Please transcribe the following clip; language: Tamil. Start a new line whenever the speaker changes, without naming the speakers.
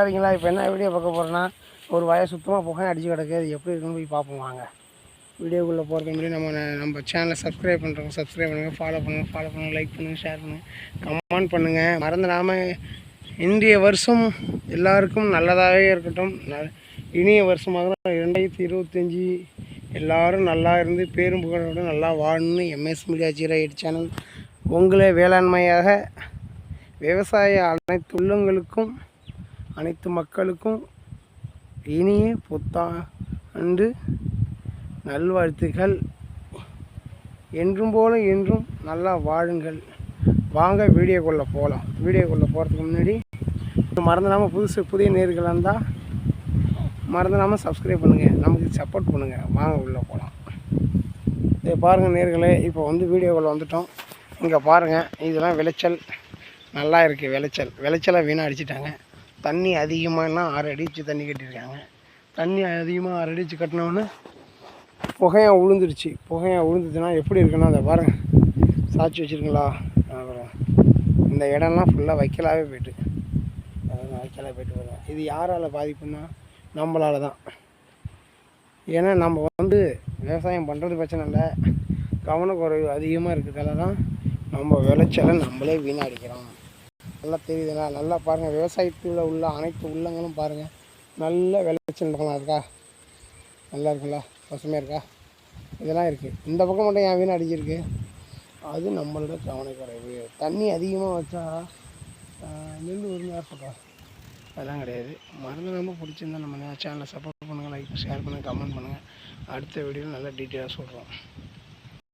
சரிங்களா இப்போ என்ன வீடியோ பார்க்க போகிறோன்னா ஒரு வய சுத்தமாக புகை அடிச்சு கிடக்கு. அது எப்படி இருக்குன்னு போய் பார்ப்போம் வாங்க. வீடியோக்குள்ளே போகிறது மாதிரி நம்ம நம்ம சேனலை சப்ஸ்கிரைப் பண்ணுறோம் சப்ஸ்கிரைப் பண்ணுங்கள் ஃபாலோ பண்ணுங்கள் ஃபாலோ பண்ணுங்கள் லைக் பண்ணுங்கள் ஷேர் பண்ணுங்கள் கமெண்ட் பண்ணுங்கள் மறந்துடாமல் இன்றைய வருஷம் எல்லாருக்கும் நல்லதாகவே இருக்கட்டும். ந- இனிய வருஷமாக ரெண்டாயிரத்தி இருபத்தஞ்சி. எல்லோரும் நல்லா இருந்து பேரும் புகழோடு நல்லா வாழணும்னு MS media zero eight channel உங்களை வேளாண்மையாக விவசாய அனைத்து உள்ளங்களுக்கும் அனைத்து மக்களுக்கும் இனிய புத்தாண்டு நல்வாழ்த்துக்கள் என்றும் போல என்றும் நல்லா வாழுங்கள். வாங்க வீடியோக்குள்ளே போகலாம் வீடியோக்குள்ளே போகிறதுக்கு முன்னாடி மறந்துடாமல் புதுசு புதிய நேர்களாக இருந்தால் மறந்துடாமல் சப்ஸ்கிரைப் பண்ணுங்கள் நமக்கு சப்போர்ட் பண்ணுங்கள் வாங்க உள்ளே போகலாம் இதை பாருங்கள் நேர்களே இப்போ வந்து வீடியோக்குள்ளே வந்துட்டோம். இங்கே பாருங்கள் இதெல்லாம் விளைச்சல். நல்லா இருக்குது விளைச்சல். விளைச்சலை வீணாக அடிச்சிட்டாங்க. தண்ணி அதிகமாகனா ஆறு அடிச்சு தண்ணி கட்டியிருக்காங்க. தண்ணி அதிகமாக ஆறு அடிச்சு கட்டினோன்னு புகையாக உளுந்துருச்சு. புகையாக உளுந்துச்சுன்னா எப்படி இருக்குன்னா அதை பாருங்கள் சாட்சி வச்சுருங்களா அப்புறம் இந்த இடம்லாம் ஃபுல்லாக வைக்கலாகவே போய்ட்டு. வைக்கலாக போயிட்டு வருவேன் இது யாரால் பாதிப்புன்னா நம்மளால தான். ஏன்னா நம்ம வந்து விவசாயம் பண்ணுறது பிரச்சனை இல்லை. கவனக்குறைவு அதிகமாக இருக்கிறதால தான் நம்ம விளைச்சலை நம்மளே வீணாடிக்கிறோம். நல்லா தெரியுதுண்ணா. நல்லா பாருங்கள் விவசாயத்தில் உள்ள அனைத்து உள்ளங்களும் பாருங்கள் நல்ல விளைச்சல் பக்கம் இருக்கா நல்லா இருக்குல்ல பசுமையாக இருக்கா? இதெல்லாம் இருக்குது இந்த பக்கம் மட்டும் ஏன் வீண் அடிச்சிருக்கு? அது நம்மளோட கவனக்குறைவு. தண்ணி அதிகமாக வச்சா நெல் உரிமையாக சொல்கிறோம் அதெல்லாம் கிடையாது. மருந்து நம்ம பிடிச்சிருந்தா நம்ம சேனலை சப்போர்ட் பண்ணுங்கள் லைக் ஷேர் பண்ணுங்கள் கமெண்ட் பண்ணுங்கள் அடுத்த வீடியோவில் நல்லா டீட்டெயிலாக சொல்கிறோம்